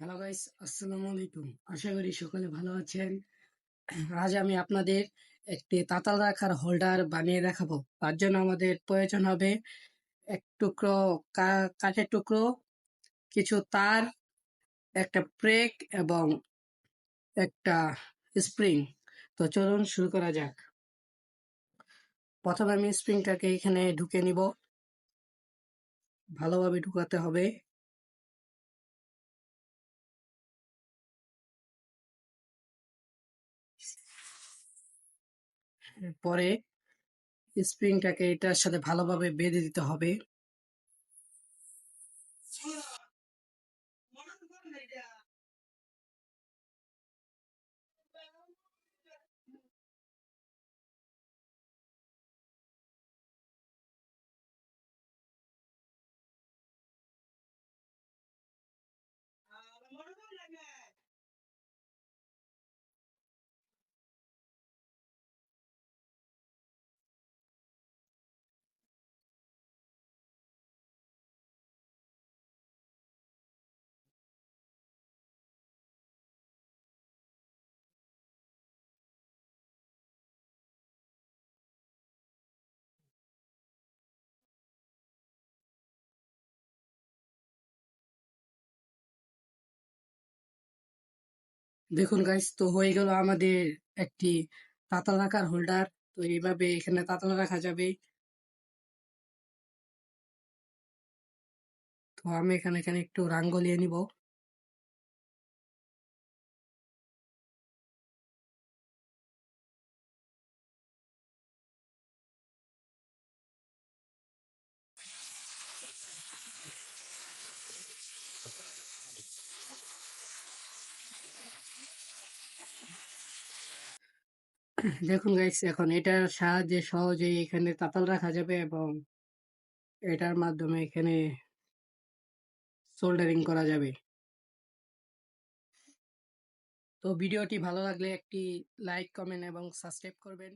Hello guys আসসালামু আলাইকুম আশা করি সকলে ভালো আছেন। আজ আমি আপনাদের একটি তাতাল রাখার হোল্ডার বানিয়ে দেখাবো। তার জন্য আমাদের প্রয়োজন হবে এক টুকরো কাঠের টুকরো, কিছু তার, একটা ব্রেক এবং একটা স্প্রিং। তো চলুন শুরু করা যাক। প্রথমে আমি স্প্রিংটাকে এখানে ঢুকে নিব। ভালোভাবে ঢুকাতে হবে। পরে স্প্রিংটাকে এটার সাথে ভালোভাবে বেঁধে দিতে হবে। দেখুন গাইস তো হয়ে গেল আমাদের একটি তাতাল রাখার হোল্ডার তো এইভাবে এখানে তাতাল রাখা যাবে। তো আমি এখানে এখানে একটু রাঙ্গলিয়ে গলিয়ে নিব। দেখুন গাইস এখন এটার সাহায্যে সহজেই এখানে তাতাল রাখা যাবে এবং এটার মাধ্যমে এখানে সোল্ডারিং করা যাবে। তো ভিডিওটি ভালো লাগলে একটি লাইক কমেন্ট এবং সাবস্ক্রাইব করবেন।